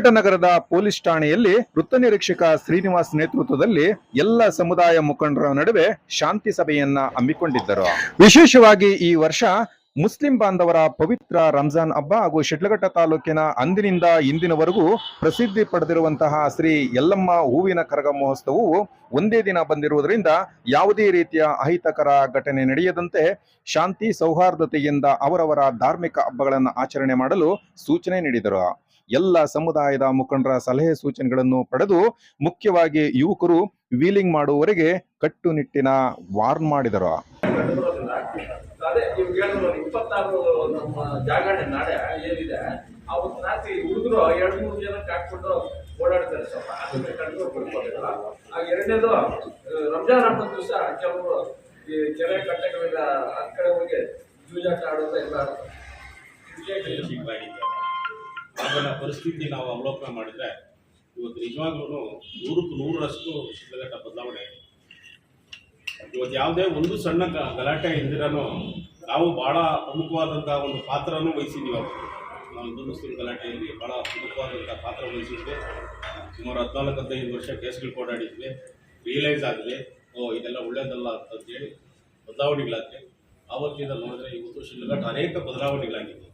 Sidlaghatta police ಠಾಣೆಯಲ್ಲಿ ವೃತ್ತ ನಿರೀಕ್ಷಕ ಶ್ರೀನಿವಾಸ್ ನೇತೃತ್ವದಲ್ಲಿ ಎಲ್ಲ ಸಮುದಾಯ ಮುಖಂಡರ ನಡುವೆ ಶಾಂತಿ ಸಭೆಯನ್ನ ಹಮ್ಮಿಕೊಂಡಿದ್ದರು. ವಿಶೇಷವಾಗಿ ಈ ವರ್ಷ ಮುಸ್ಲಿಂ ಬಾಂಧವರ ಪವಿತ್ರ ರಂಜಾನ್ ಹಬ್ಬ ಹಾಗೂ ಶಿಡ್ಲಘಟ್ಟ ತಾಲೂಕಿನ ಅಂದಿನಿಂದ ಇಂದಿನವರೆಗೂ ಪ್ರಸಿದ್ಧಿ ಪಡೆದಿರುವಂತಹ ಶ್ರೀ ಯಲ್ಲಮ್ಮ ಹೂವಿನ ಕರಗ ಮಹೋತ್ಸವವು ಒಂದೇ ದಿನ ಬಂದಿರುವುದರಿಂದ ಯಾವುದೇ ರೀತಿಯ ಅಹಿತಕರ ಘಟನೆ ನಡೆಯದಂತೆ ಶಾಂತಿ ಸೌಹಾರ್ದತೆಯಿಂದ ಅವರವರ ಧಾರ್ಮಿಕ ಹಬ್ಬಗಳನ್ನು ಆಚರಣೆ ಮಾಡಲು ಸೂಚನೆ ನೀಡಿದರು. ಎಲ್ಲ ಸಮುದಾಯದ ಮುಖಂಡರ ಸಲಹೆ ಸೂಚನೆಗಳನ್ನು ಪಡೆದು ಮುಖ್ಯವಾಗಿ ಯುವಕರು ವೀಲಿಂಗ್ ಮಾಡುವವರೆಗೆ ಕಟ್ಟುನಿಟ್ಟಿನ ವಾರ್ನ್ ಮಾಡಿದರು. ಅದೇ ಇವ್ರು ಹೇಳಿದ್ರು ಇಪ್ಪತ್ತಾರು ನಮ್ಮ ಜಾಗರಣೆ ನಾಳೆ ಏನಿದೆ ಅವತ್ತು ರಾತ್ರಿ ಹುಡುಗರು ಎರಡು ಮೂರು ಜನಕ್ಕೆ ಹಾಕ್ಬಿಟ್ಟು ಓಡಾಡ್ತಾರೆ ಸ್ವಲ್ಪ. ಅದನ್ನ ಕಂಟ್ರೋಲ್ ಮಾಡ್ಕೋಬೇಕು ಆ ಎರಡನೇದು ಆ, ರಂಜಾನ್ ಹಬ್ಬದ ದಿವಸ ಕೆಲವರು ಈ ಕೆರೆ ಕಟ್ಟೆಗಳಿಂದ ಆ ಕಡೆ ಹೋಗಿ ಜೂಜಾಟ ಆಡೋದು ಎಲ್ಲ ವಿಷಯಗಳು ಅದನ್ನ ಪರಿಸ್ಥಿತಿ ನಾವು ಅವಲೋಕನ ಮಾಡಿದ್ರೆ ಇವತ್ತು ನಿಜವಾಗ್ಲೂ ನೂರಕ್ಕೆ ನೂರರಷ್ಟು ಶಿಕ್ಷಣ ಬದಲಾವಣೆ ಆಗಿದೆ. ಇವತ್ತು ಯಾವುದೇ ಒಂದು ಸಣ್ಣ ಗಲಾಟೆ ಇಲ್ದಿರನು ನಾವು ಬಹಳ ಪ್ರಮುಖವಾದಂಥ ಒಂದು ಪಾತ್ರನೂ ವಹಿಸಿದ್ದೀವಿ ಅವರು ನಾವು ಹಿಂದೂ ಮುಸ್ಲಿಂ ಗಲಾಟೆಯಲ್ಲಿ ಬಹಳ ಪ್ರಮುಖವಾದಂಥ ಪಾತ್ರ ವಹಿಸಿದ್ವಿ. ಸುಮಾರು ಹದಿನಾಲ್ಕು ಹದಿನೈದು ವರ್ಷ ಕೇಸ್ಗಳು ಓಡಾಡಿದ್ವಿ. ರಿಯಲೈಸ್ ಆಗಿದೆ ಓ ಇದೆಲ್ಲ ಒಳ್ಳೇದಲ್ಲ ಅಂತಂತೇಳಿ ಬದಲಾವಣೆಗಳಾಗಿದೆ ಆವತ್ತಿಂದ ನೋಡಿದ್ರೆ ಇವತ್ತು ಶಿಲ್ಘಟ್ಟ ಅನೇಕ ಬದಲಾವಣೆಗಳಾಗಿವೆ. ಆ,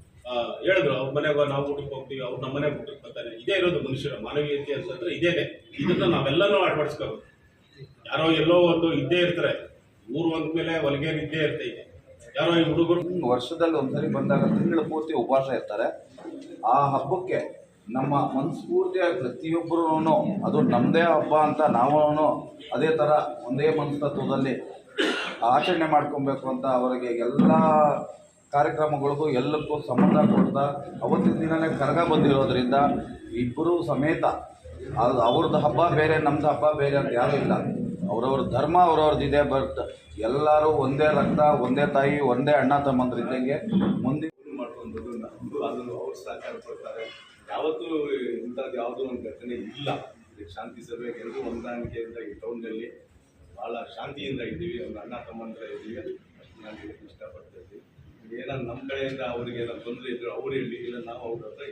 ಹೇಳಿದ್ರು, ಅವ್ರ ಮನೆಗೆ ನಾವು ಊಟಕ್ಕೆ ಹೋಗ್ತೀವಿ, ಅವ್ರು ನಮ್ಮ ಮನೆಗೆ ಊಟಕ್ಕೆ ಬರ್ತಾರೆ. ಇದೇ ಇರೋದು ಮನುಷ್ಯರ ಮಾನವೀಯತೆ ಅಂತಂದ್ರೆ ಇದೇನೆ. ಇದನ್ನ ನಾವೆಲ್ಲನೂ ಅಳವಡಿಸ್ಕೋಬೇಕು ಯಾರೋ ಎಲ್ಲೋ ಒಂದು ಇದ್ದೇ ಇರ್ತಾರೆ. ಊರು ಅಂದ್ಮೇಲೆ ಹೊಲಿಗೇರು ಇದ್ದೇ ಇರ್ತೈತೆ ಯಾರೋ ಈ ಹುಡುಗರು ವರ್ಷದಲ್ಲಿ ಒಂದ್ಸರಿ ಬಂದಾಗ ತಿಂಗಳು ಪೂರ್ತಿ ಉಪವಾಸ ಇರ್ತಾರೆ. ಆ ಹಬ್ಬಕ್ಕೆ ನಮ್ಮ ಮನಸ್ಫೂರ್ತಿಯಾಗಿ ಪ್ರತಿಯೊಬ್ಬರೂ ಅದು ನಮ್ಮದೇ ಹಬ್ಬ ಅಂತ ನಾವು ಅದೇ ಥರ ಒಂದೇ ಮನಸ್ತತ್ವದಲ್ಲಿ ಆಚರಣೆ ಮಾಡ್ಕೊಬೇಕು ಅಂತ ಅವರಿಗೆ ಎಲ್ಲ ಕಾರ್ಯಕ್ರಮಗಳಿಗೂ ಎಲ್ಲಕ್ಕೂ ಸಂಬಂಧ ಕೊಡ್ತಾ ಅವತ್ತಿನ ದಿನನೇ ಕರಗ ಬಂದಿರೋದ್ರಿಂದ ಇಬ್ಬರೂ ಸಮೇತ ಅದು ಅವ್ರದ್ದು ಹಬ್ಬ ಬೇರೆ ನಮ್ಮದು ಹಬ್ಬ ಬೇರೆ ಅಂತ ಯಾರೂ ಇಲ್ಲ. ಅವ್ರವ್ರ ಧರ್ಮ ಅವ್ರವ್ರದ್ದಿದೆ ಬರ್ತ ಎಲ್ಲರೂ ಒಂದೇ ರಕ್ತ, ಒಂದೇ ತಾಯಿ, ಒಂದೇ ಅಣ್ಣ ತಮ್ಮಂದ್ರಿದ್ದಂಗೆ ಮುಂದೆ ಮಾಡ್ಕೊಂಡು ಅದನ್ನು ಅವ್ರು ಸಹಕಾರ ಕೊಡ್ತಾರೆ. ಯಾವತ್ತೂ ಇಂಥದ್ದು ಯಾವುದೂ ಒಂದು ಘಟನೆ ಇಲ್ಲ. ಶಾಂತಿ ಸಭೆ ಎಲ್ಲರೂ ಹೊಂದಾಣಿಕೆಯಿಂದ ಈ ಟೌನ್ನಲ್ಲಿ ಭಾಳ ಶಾಂತಿಯಿಂದ ಇದ್ದೀವಿ. ಒಂದು ಅಣ್ಣ ತಮ್ಮಂದ್ರ ಇದ್ದೀವಿ ಅಷ್ಟು ನಾನು ಇಷ್ಟಪಡ್ತಾ ಇದ್ದೀವಿ ಏನಾದ್ರು ನಮ್ಮ ಕಡೆಯಿಂದ ಅವ್ರಿಗೆ ಏನಾದ್ರು ತೊಂದರೆ ಇದ್ರು ಅವ್ರು ಹೇಳಿ ಇಲ್ಲ ನಾವು ಅವ್ರ ಹತ್ರ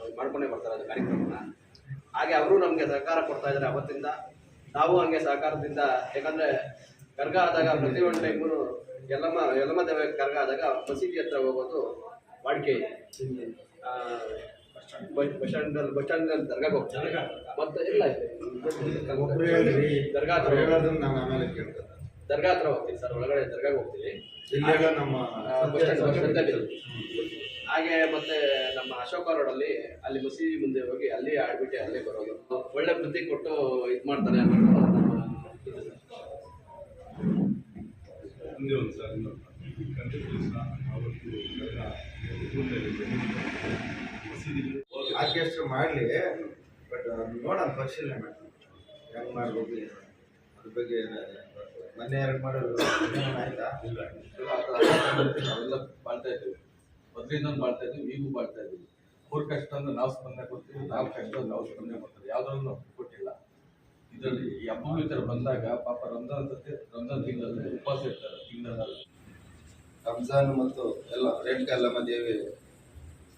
ಅವ್ರು ಮಾಡ್ಕೊಂಡೇ ಬರ್ತಾರೆ ಅದು ಕಾರ್ಯಕ್ರಮನ. ಹಾಗೆ ಅವರು ನಮಗೆ ಸಹಕಾರ ಕೊಡ್ತಾ ಇದ್ದಾರೆ ಅವತ್ತಿಂದ. ನಾವು ಹಂಗೆ ಸಹಕಾರದಿಂದ ಯಾಕಂದರೆ ಕರ್ಗ ಆದಾಗ ಪ್ರತಿಯೊಂದು ಟೈಮು ಯಲ್ಲಮ್ಮ ಯಲ್ಲಮ್ಮ ದೇವ ಕರ್ಗ ಆದಾಗ ಮಸೀದಿ ಹತ್ರ ಹೋಗೋದು ವಾಡಿಕೆ ಇದೆ. ಬಸ್ ಬಸ್ ಸ್ಟ್ಯಾಂಡಲ್ಲಿ ಬಸ್ ಸ್ಟ್ಯಾಂಡಲ್ಲಿ ದರ್ಗಾಗೆ ಹೋಗ್ತಾರೆ. ಮತ್ತೆ ಇಲ್ಲ ದರ್ಗಾ. ದರ್ಗಾ ಹತ್ರ ಹೋಗ್ತೀವಿ ಸರ್ ಒಳಗಡೆ ದರ್ಗಾಗೆ ಹೋಗ್ತೀವಿ ನಮ್ಮ ಆ, ಬಸ್ ಸ್ಟ್ಯಾಂಡ್ ಬಸ್ ಸ್ಟ್ಯಾಂಡಲ್ಲಿ ಹಾಗೆ ಮತ್ತೆ ನಮ್ಮ ಅಶೋಕ ರೋಡಲ್ಲಿ ಅಲ್ಲಿ ಮಸೀದಿ ಮುಂದೆ ಹೋಗಿ ಅಲ್ಲಿ ಆಡ್ಬಿಟ್ಟು ಅಲ್ಲೇ ಬರೋದು. ಒಳ್ಳೆ ಬುದ್ಧಿ ಕೊಟ್ಟು ಇದು ಮಾಡ್ತಾರೆ ಅನ್ನೋದು. ಒಂದು ಸರ್ ಆರ್ಕೆಸ್ಟ್ರಾ ಮಾಡಲಿ ಬಟ್ ನೋಡೋಣ ಪರಿಶೀಲನೆ ಮಾಡ್ತೀನಿ. ಹೆಂಗೆ ಮಾಡ್ಬೋದು ಅದ್ರ ಬಗ್ಗೆ ಮೊನ್ನೆ ಎರಡು ಮಾಡೋದು ಆಯ್ತಾ? ನಾವೆಲ್ಲ ಬಾಳ್ತಾ ಇದ್ದೀವಿ. ಮೊದಲಿಂದ ಬಾಳ್ತಾ ಇದ್ದೀವಿ ಈಗೂ ಬಾಳ್ತಾ ಇದ್ದೀವಿ. ಮೂರು ಕಷ್ಟ ಅಂದ್ರೆ ನಾವು ಸ್ಪಂದನೆ ಕೊಡ್ತೀವಿ ನಾಲ್ಕು ಕಷ್ಟ ನಾವು ಸ್ಪಂದನೆ ಕೊಡ್ತೀವಿ ಯಾವುದ್ರಲ್ಲೂ ಕೊಟ್ಟಿಲ್ಲ. ಇದರಲ್ಲಿ ಈ ಹಬ್ಬ ಈ ಥರ ಬಂದಾಗ ಪಾಪ ರಂಜಾನ್ ಸತಿ ರಂಜಾನ್ ತಿಂಗಳಲ್ಲಿ ಉಪವಾಸ ಇರ್ತಾರೆ ತಿಂಗಳಲ್ಲಿ ರಂಜಾನ್ ಮತ್ತು ಎಲ್ಲ ರೇಣುಕಾ ಯಲ್ಲಮ್ಮ ದೇವಿ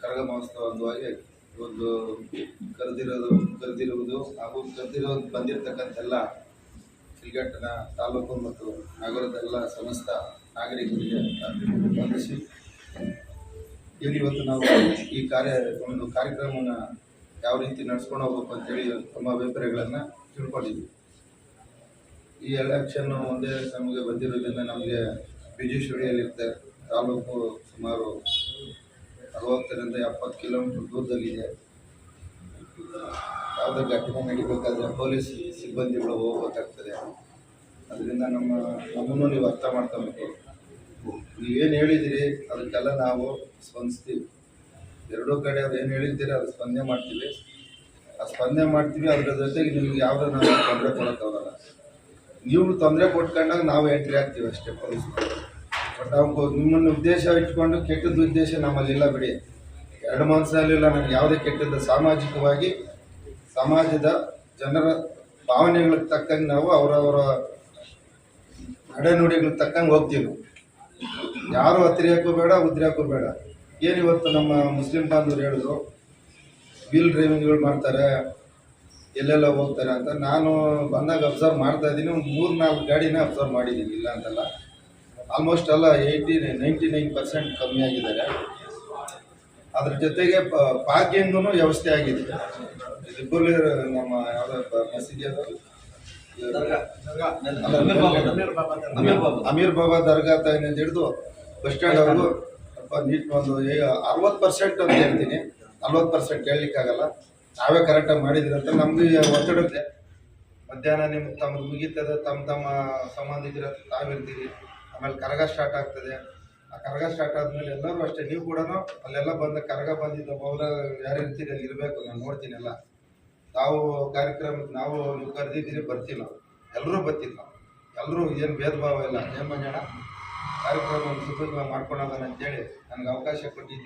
ಕರಗ ಮಹೋತ್ಸವ ಅಂಗವಾಗಿ ಒಂದು ಕರೆದಿರೋದು ಕರೆದಿರುವುದು ಹಾಗೂ ಕರೆದಿರೋ ಬಂದಿರತಕ್ಕಂಥ ಶಿಲ್ಘಟ್ಟನ ತಾಲೂಕು ಮತ್ತು ನಗರದೆಲ್ಲ ಸಮಸ್ತ ನಾಗರಿಕರಿಗೆ ವಂದಿಸಿ ಇಲ್ಲಿ ಇವತ್ತು ನಾವು ಈ ಕಾರ್ಯ, ಒಂದು ಕಾರ್ಯಕ್ರಮನ ಯಾವ ರೀತಿ ನಡೆಸ್ಕೊಂಡು ಹೋಗ್ಬೇಕು ಅಂತೇಳಿ ತಮ್ಮ ಅಭಿಪ್ರಾಯಗಳನ್ನು ತಿಳ್ಕೊಂಡಿದ್ವಿ. ಈ ಎಲೆಕ್ಷನ್ ಒಂದೇ ನಮಗೆ ಬಂದಿರೋದ್ರಿಂದ ನಮಗೆ ಬಿಜೇಶ್ವರಿಯಲ್ಲಿರುತ್ತೆ ತಾಲೂಕು ಸುಮಾರು ಅರವತ್ತರಿಂದ ಎಪ್ಪತ್ತು ಕಿಲೋಮೀಟರ್ ದೂರದಲ್ಲಿದೆ. ಯಾವುದೇ ಘಟನೆ ನಡಿಬೇಕಾದ್ರೆ ಪೊಲೀಸ್ ಸಿಬ್ಬಂದಿಗಳು ಹೋಗ್ಬೇಕಾಗ್ತದೆ. ಅದರಿಂದ ನಮ್ಮ ನಮ್ಮನ್ನು ನೀವು ಅರ್ಥ ಮಾಡ್ಕೊಬೇಕು. ನೀವೇನು ಹೇಳಿದಿರಿ, ಅದಕ್ಕೆಲ್ಲ ನಾವು ಸ್ಪಂದಿಸ್ತೀವಿ. ಎರಡೂ ಕಡೆ ಅವ್ರು ಏನು ಹೇಳಿದ್ದೀರಿ ಅದು ಸ್ಪಂದನೆ ಮಾಡ್ತೀವಿ. ಆ ಸ್ಪಂದನೆ ಮಾಡ್ತೀವಿ, ಅದರ ಜೊತೆಗೆ ನಿಮ್ಗೆ ಯಾವುದೋ ನಾವು ತೊಂದರೆ ಕೊಡೋಕ್ಕಾಗಲ್ಲ ನೀವು ತೊಂದರೆ ಕೊಟ್ಕೊಂಡಾಗ ನಾವು ಎಂಟ್ರಿ ಆಗ್ತೀವಿ ಅಷ್ಟೇ ಪೊಲೀಸ್ ಬಟ್ ಅವ್ರು ನಿಮ್ಮನ್ನು ಉದ್ದೇಶ ಇಟ್ಕೊಂಡು ಕೆಟ್ಟದ್ದು ಉದ್ದೇಶ ನಮ್ಮಲ್ಲಿಲ್ಲ ಬಿಡಿ. ಎರಡು ಮನಸ್ಸಲ್ಲಿಲ್ಲ ನನಗೆ ಯಾವುದೇ ಕೆಟ್ಟದ್ದು ಸಾಮಾಜಿಕವಾಗಿ ಸಮಾಜದ ಜನರ ಭಾವನೆಗಳಿಗೆ ತಕ್ಕಂಗೆ ನಾವು ಅವರವರ ನಡೆನುಡಿಗಳಿಗೆ ತಕ್ಕಂಗೆ ಹೋಗ್ತೀವಿ ಯಾರು ಹತ್ತಿರಕ್ಕೂ ಬೇಡ ಉದ್ರಿಯಕ್ಕೂ ಬೇಡ. ಏನಿವತ್ತು ನಮ್ಮ ಮುಸ್ಲಿಂ ಬಾಂಧವರು ಹೇಳಿದ್ರು ವೀಲ್ ಡ್ರೈವಿಂಗ್ಗಳು ಮಾಡ್ತಾರೆ, ಎಲ್ಲೆಲ್ಲ ಹೋಗ್ತಾರೆ ಅಂತ. ನಾನು ಬಂದಾಗ ಅಬ್ಸರ್ವ್ ಮಾಡ್ತಾ ಇದ್ದೀನಿ, ಒಂದು ಮೂರು ನಾಲ್ಕು ಗಾಡಿನ ಅಬ್ಸರ್ವ್ ಮಾಡಿದ್ದೀನಿ, ಇಲ್ಲ ಅಂತಲ್ಲ. ಆಲ್ಮೋಸ್ಟ್ ಎಲ್ಲ ಏಯ್ಟಿ ನೈಂಟಿ ನೈನ್ ಪರ್ಸೆಂಟ್ ಕಮ್ಮಿ ಆಗಿದ್ದಾರೆ. ಅದ್ರ ಜೊತೆಗೆ ಪಾರ್ಕಿಂಗ್ ವ್ಯವಸ್ಥೆ ಆಗಿದೆ. ಇಬ್ಬರು ನಮ್ಮ ಯಾವುದೋ ಮಸೀದಿ ಅದು ಅಮೀರ್ ಬಾಬಾ ದರ್ಗಾ. ತಾಯಿನಿಂದ ಹಿಡಿದು ಬಸ್ ಸ್ಟ್ಯಾಂಡ್ ಅವರು ಸ್ವಲ್ಪ ನೀಟ್ ಒಂದು ಅರವತ್ತು ಪರ್ಸೆಂಟ್ ಅಂತ ಹೇಳ್ತೀನಿ. ನಲ್ವತ್ತು ಪರ್ಸೆಂಟ್ ಹೇಳಲಿಕ್ಕಾಗಲ್ಲ. ನಾವೇ ಕರೆಕ್ಟಾಗಿ ಮಾಡಿದ್ರಿ ಅಂತ ನಮ್ದು ಒತ್ತಡಕ್ಕೆ ಮಧ್ಯಾಹ್ನ ನಿಮ್ಮ ತಮ್ಮ ಮುಗೀತದೆ ತಮ್ಮ ತಮ್ಮ ಸಂಬಂಧಿಕರ ತಾವಿರ್ತೀರಿ. ಆಮೇಲೆ ಕರಗ ಸ್ಟಾರ್ಟ್ ಆಗ್ತದೆ. ಆ ಕರಗ ಸ್ಟಾರ್ಟ್ ಆದ್ಮೇಲೆ ಎಲ್ಲರೂ ಅಷ್ಟೇ, ನೀವು ಕೂಡ ಅಲ್ಲೆಲ್ಲ ಬಂದ ಕರಗ ಬಂದಿದ್ದ ಮೌಲ ಯಾರು ಇರ್ತೀರಿ ಅಲ್ಲಿ ಇರಬೇಕು, ನಾನು ನೋಡ್ತೀನಿ ಎಲ್ಲ. ನಾವು ಕಾರ್ಯಕ್ರಮಕ್ಕೆ ನಾವು ನೀವು ಕರೆದಿದ್ದೀರಿ, ಬರ್ತೀವಿ ಎಲ್ಲರೂ ಬರ್ತೀವಿ ನಾವು. ಎಲ್ಲರೂ ಏನು ಭೇದ ಭಾವ ಇಲ್ಲ. ಏನು ಮಂಜಣ್ಣ? ಕಾರ್ಯಕ್ರಮ ಸುಖ ಮಾಡ್ಕೊಂಡು ಅಂತೇಳಿ ನನಗೆ ಅವಕಾಶ ಕೊಟ್ಟಿದ್ದೀರಿ